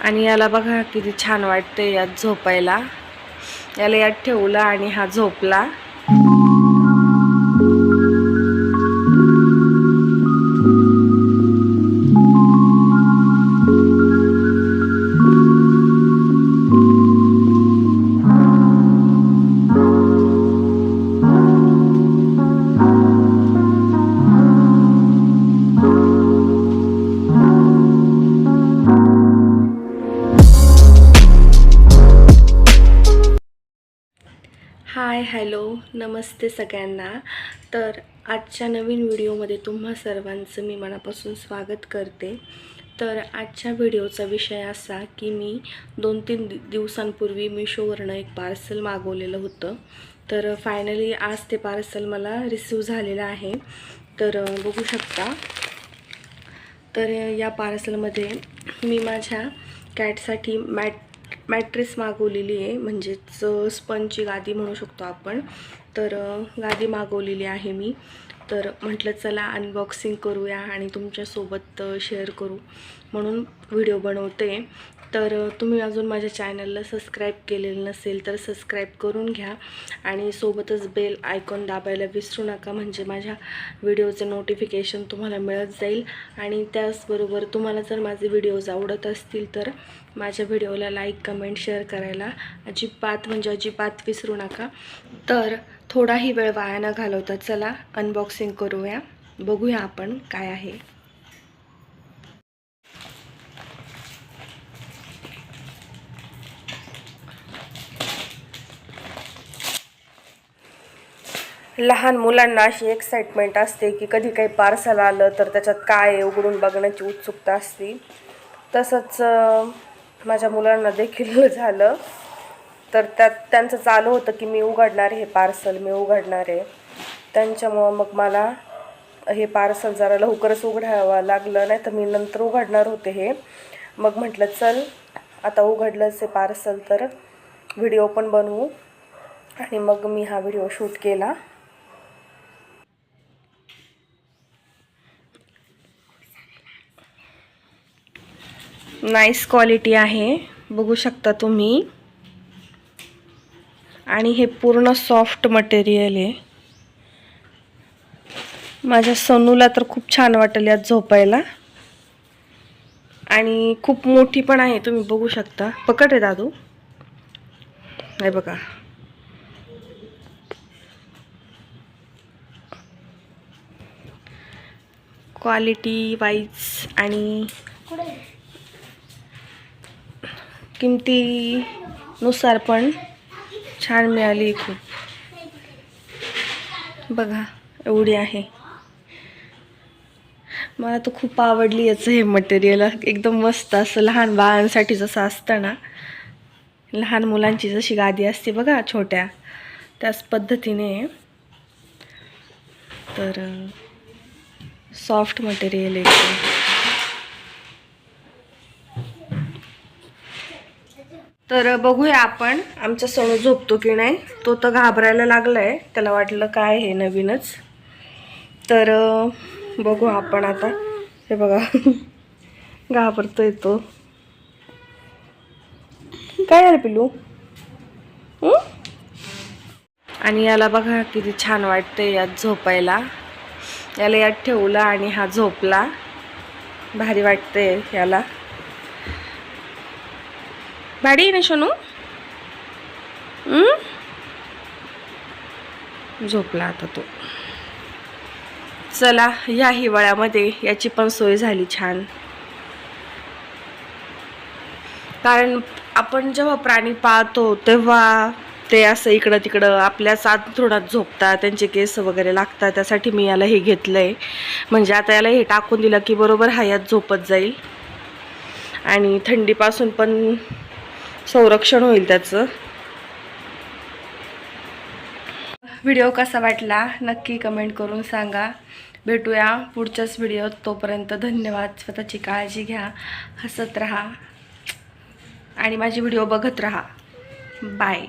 आणि याला बघा किती छान वाटतं यात झोपायला. याला यात ठेवलं आणि हा झोपला. हाय हॅलो नमस्ते सगळ्यांना. तर आजच्या नवीन व्हिडिओमध्ये तुम्हा सर्वांचं मी मनापासून स्वागत करते. तर आजच्या व्हिडिओचा विषय असा की मी दोन तीन दिवसांपूर्वी मिशोवरनं एक पार्सल मागवलेलं होतं. तर फायनली आज ते पार्सल मला रिसीव झालेलं आहे. तर बघू शकता. तर या पार्सलमध्ये मी माझ्या कॅटसाठी मॅट मॅट्रेस मागवलेली आहे म्हणजेच स्पंजची गादी म्हणू शकतो आपण. तर गादी मागवलेली आहे मी. तर म्हटलं चला अनबॉक्सिंग करूया आणि तुमच्यासोबत शेअर करू. म्हणून व्हिडिओ बनवते. तर तुम्ही अजून माझ्या चॅनलला सबस्क्राईब केलेलं नसेल तर सबस्क्राईब करून घ्या आणि सोबतच बेल आयकॉन दाबायला विसरू नका म्हणजे माझ्या व्हिडिओचं नोटिफिकेशन तुम्हाला मिळत जाईल. आणि त्याचबरोबर तुम्हाला जर माझे व्हिडिओज आवडत असतील तर माझ्या व्हिडिओला लाईक कमेंट शेअर करायला अजिबात म्हणजे अजिबात विसरू नका. तर थोडाही वेळ वाया न घालवता चला अनबॉक्सिंग करूया. बघूया आपण काय आहे. लहान मुलांना अशी एक्साइटमेंट असते की कधी काही पार्सल आलं तर त्याच्यात काय आहे उघडून बघण्याची उत्सुकता असते. तसंच माझ्या मुलांना देखील झालं. तर त्यात त्यांचं चालू होतं की मी उघडणार हे पार्सल मी उघडणार आहे. त्यांच्यामुळं मग मला हे पार्सल जरा लवकरच उघडावं लागलं नाही तर मी नंतर उघडणार होते हे. मग म्हटलं चल आता उघडलंच हे पार्सल तर व्हिडिओ पण बनवू. आणि मग मी हा व्हिडिओ शूट केला. नाईस क्वालिटी आहे. बघू शकता तुम्ही. आणि हे पूर्ण सॉफ्ट मटेरियल आहे. माझ्या सोनूला तर खूप छान वाटेल यात झोपायला. आणि खूप मोठी पण आहे तुम्ही बघू शकता. पकड आहे दादू. नाही बघा. क्वालिटी वाईज आणि किमतीनुसार पण छान मिळाली खूप. बघा एवढी आहे. मला तर खूप आवडली याचं हे मटेरियल एकदम मस्त असं लहान बाळांसाठी जसं असतं ना लहान मुलांची जशी गादी असते बघा छोट्या त्याच पद्धतीने. तर सॉफ्ट मटेरियल एकदम तर बघूया आपण आमचा सणू झोपतो की नाही? तो तर घाबरायला लागलाय. त्याला वाटलं काय हे नवीनच. तर बघू आपण आता. हे बघा. घाबरतोय तो. काय झालं पिलू आणि याला बघा किती छान वाटते यात झोपायला. याला यात ठेवलं आणि हा झोपला. भारी वाटते याला. বাড়ি आहे ना झोपला आता तो. चला या हिवाळ्यामध्ये याची पण सोय झाली छान. कारण आपण जेव्हा प्राणी पाळतो तेव्हा ते असं इकडं तिकडं आपल्याच थोडात झोपतात त्यांचे केस वगैरे लागतात. त्यासाठी मी याला हे घेतलंय. म्हणजे आता याला हे टाकून दिलं की बरोबर हा यात झोपत जाईल. आणि थंडीपासून पण संरक्षण होईल त्याचं. व्हिडिओ कसा वाटला नक्की कमेंट करून सांगा. भेटूया पुढच्याच व्हिडिओत. तोपर्यंत धन्यवाद. स्वतःची काळजी घ्या. हसत राहा. आणि माझी व्हिडिओ बघत राहा. बाय.